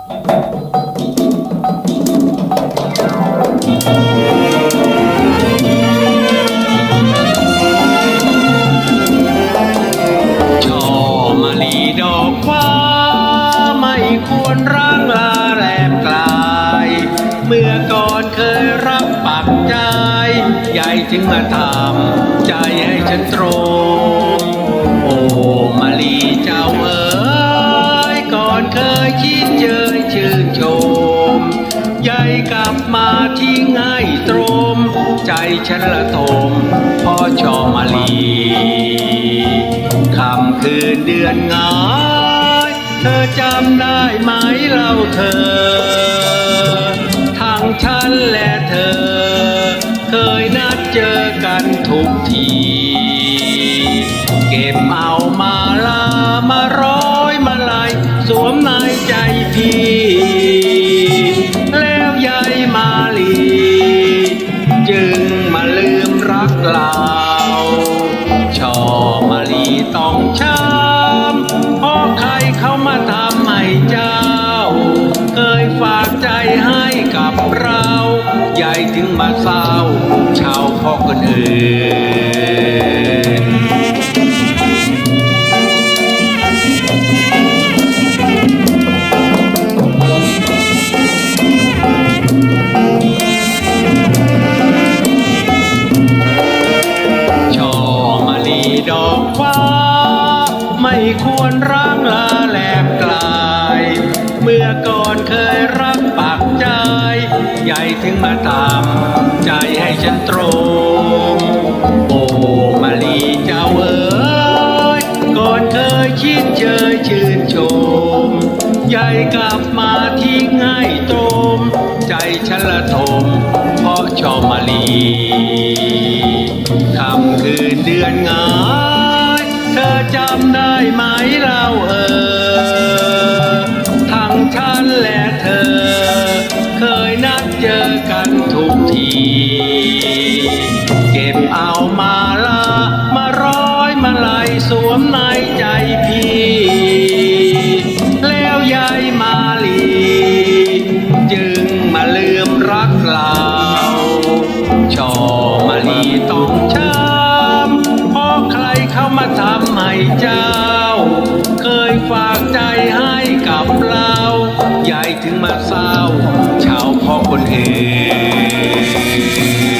ช่อมะลีดอกฟ้า ไม่ควรร่างลาแรบกลาย เมื่อก่อนเคยรักปักใจ ใหญ่ถึงมาทำใจให้ฉันตรง โอ้มะลีเจ้า กลับมาทิ้งให้ตรม ใจฉันละทมพ่อชอมาลีคำคืนเดือนงายเธอจำได้ไหมเล่าเธอ ทั้งฉันและเธอ เคยนัดเจอกันทุกที เก็บเอามาลามาร้อยมาลายสวมในใจพี่ ใหญ่ถึงมาเศร้าชาวพ่อคนอื่นช่อมะลีดอกฟ้า ไม่ควรร่างลาแหลกกลาย เมื่อก่อนเคย ถึงมาตามใจให้ฉันตรงโอ้มะลีเจ้าเอ๋ยก่อนเคยคิดเจยชื่นชมใหญ่กลับมาที่ง่ายตรมใจฉันละทมเพราะชอมาลีคำคืนเดือนงาย เธอจำได้ไหมเล่าเออ เก็บเอามาลามาร้อยมาลายสวมในใจพี่ แล้วยายมาลี จึงมาลืมรักเราชอมาลีต้องช้ำเพราะใครเข้ามาทำให้เจ้า เคยฝากใจให้กับเราใหญ่ถึงมาเศร้าชาวพ่อคนเอื่ Música